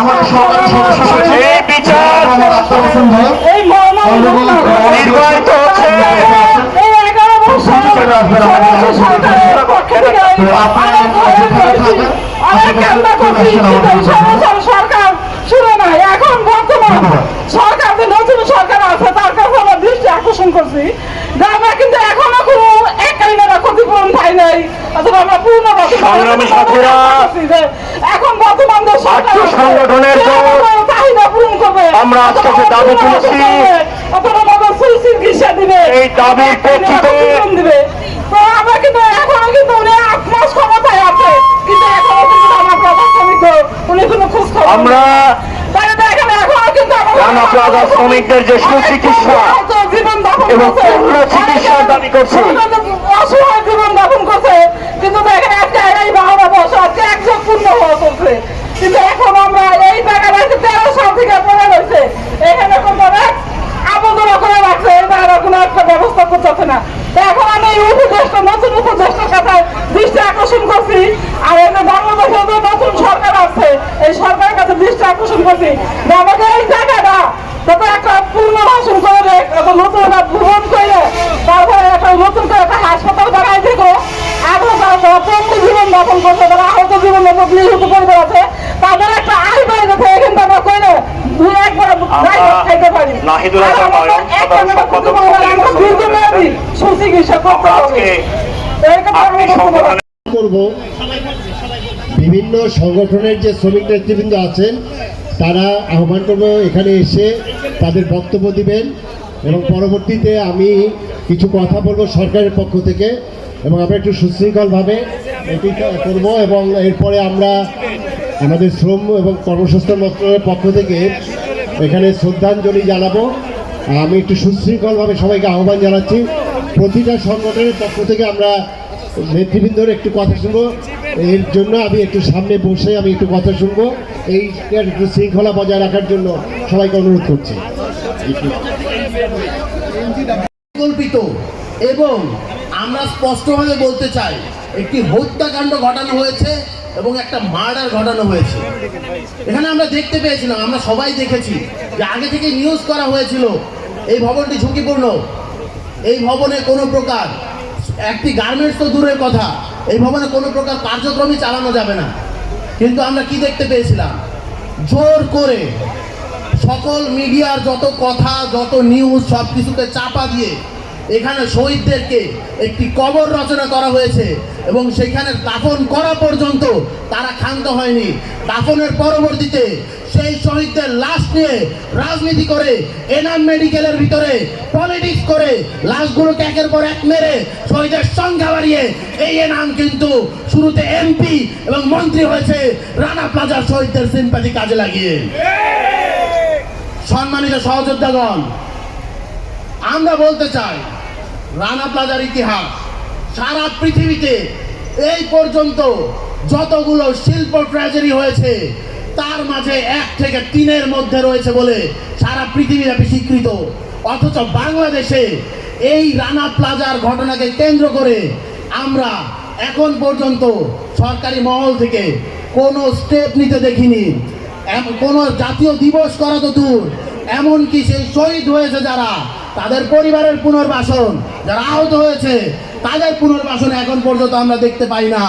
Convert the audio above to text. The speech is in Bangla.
আমাদের সরকারি সদস্য সচিব এই বিচার এই হচ্ছে শুনে নাই এখন বর্তমান সরকার যে নতুন সরকার আছে তার কাছে আমরা দৃষ্টি আকর্ষণ করছি আমরা কিন্তু এখনও কোনো এক কাহিনীরা ক্ষতিপূরণ পাই নাই অথবা আমরা পূর্ণ এখন বর্তমান যে সরকার ছাত্র সংগঠনের সে দল, আমাদের চাহিদা পূরণ করবে আমরা আজকে যে দাবি তুলেছি, অথবা আমাদের সুচিকিৎসা দিবে। এই দাবির প্রেক্ষিতে দিবে। তো আমরা কিন্তু এখনও কিন্তু উনি আট মাস ক্ষমতায় আছে। কিন্তু এখনও কিন্তু আমার প্রধান শ্রমিক উনি কোনো খোঁজ খবর আমরা প্লাজা শ্রমিকদের যে সুচিকিৎসা এবং চিকিৎসার দাবি করছে কিন্তু দেখেন এক জায়গায় বারোটা বছর আজকে একশো পূর্ণ হওয়া চলছে কিন্তু এখন আমরা এই জায়গাটা হচ্ছে তেরো সাল থেকে পড়ে রয়েছে এখানে কোনো এক আবদ্ধনা করে রাখছে এই জায়গাটা কোনো একটা ব্যবস্থা না। তো এখন আমি এই উপদেষ্টা নতুন উপদেষ্টার কাছে দৃষ্টি আকর্ষণ করছি। আর এই যে বাংলাদেশে যে নতুন সরকার আছে এই সরকারের কাছে দৃষ্টি আকর্ষণ করছি। যে আমাদের এই জায়গাটা যাতে একটা পূর্ণ ভাষণ করে একটা নতুন একটা ভ্রমণ করে তারপরে একটা নতুন করে একটা হাসপাতাল বানাই দিব। তারা পঙ্গু জীবন যাপন করছে তারা আহত জীবন যাপন নিহত পরিবার আছে তাদের একটা আয় বেড়ে যাচ্ছে এখান থেকে আমরা কইলে দুই একবার খাইতে পারি। করব। বিভিন্ন সংগঠনের যে শ্রমিক নেতৃবৃন্দ আছেন তারা আহ্বান করব এখানে এসে তাদের বক্তব্য দিবেন এবং পরবর্তীতে আমি কিছু কথা বলব সরকারের পক্ষ থেকে এবং আমরা একটু সুশৃঙ্খলভাবে এটি করব এবং এরপরে আমরা আমাদের শ্রম এবং কর্মসংস্থান মন্ত্রণালয়ের পক্ষ থেকে এখানে শ্রদ্ধাঞ্জলি জানাব। আমি একটু সুশৃঙ্খলভাবে সবাইকে আহ্বান জানাচ্ছি। প্রতিটা সংগঠনের পক্ষ থেকে আমরা নেতৃবৃন্দর একটু কথা শুনব। এর জন্য আমি একটু সামনে বসে আমি একটু কথা শুনব। এই একটু শৃঙ্খলা বজায় রাখার জন্য সবাইকে অনুরোধ করছি। পরিকল্পিত এবং আমরা স্পষ্টভাবে বলতে চাই, একটি হত্যাকাণ্ড ঘটানো হয়েছে এবং একটা মার্ডার ঘটানো হয়েছে। এখানে আমরা দেখতে পেয়েছিলাম, আমরা সবাই দেখেছি যে আগে থেকে নিউজ করা হয়েছিল, এই ভবনটি ঝুঁকিপূর্ণ। এই ভবনে কোনো প্রকার, একটি গার্মেন্টস তো দূরের কথা, এই ভবনে কোনো প্রকার কার্যক্রমই চালানো যাবে না। কিন্তু আমরা কি দেখতে পেয়েছিলাম? জোর করে সকল মিডিয়ার যত কথা, যত নিউজ সব কিছুতে চাপা দিয়ে এখানে শহীদদেরকে একটি কবর রচনা করা হয়েছে এবং সেখানে দাফন করা পর্যন্ত তারা ক্ষান্ত হয়নি। দাফনের পরবর্তীতে সেই শহীদদের লাশ নিয়ে রাজনীতি করে, এনাম মেডিকেলের ভিতরে পলিটিক্স করে, লাশগুলোকে একের পর এক মেরে শহীদের সংখ্যা বাড়িয়ে, এই এনাম কিন্তু শুরুতে এমপি এবং মন্ত্রী হয়েছে রানা প্লাজার শহীদদের সিম্পাথি কাজে লাগিয়ে। সম্মানিত সহযোদ্ধাগণ, আমরা বলতে চাই, রানা প্লাজার ইতিহাস, সারা পৃথিবীতে এই পর্যন্ত যতগুলো শিল্প ট্র্যাজেডি হয়েছে তার মাঝে এক থেকে তিনের মধ্যে রয়েছে বলে সারা পৃথিবীব্যাপী স্বীকৃত। অথচ বাংলাদেশে এই রানা প্লাজার ঘটনাকে কেন্দ্র করে আমরা এখন পর্যন্ত সরকারি মহল থেকে কোনো স্টেপ নিতে দেখিনি। কোনো জাতীয় দিবস করা তো দূর। এমনকি সেই শহীদ হয়েছে যারা, তাদের পরিবারের পুনর্বাসন, যারা আহত হয়েছে, তাদের পুনর্বাসন এখন পর্যন্ত আমরা দেখতে পাই না।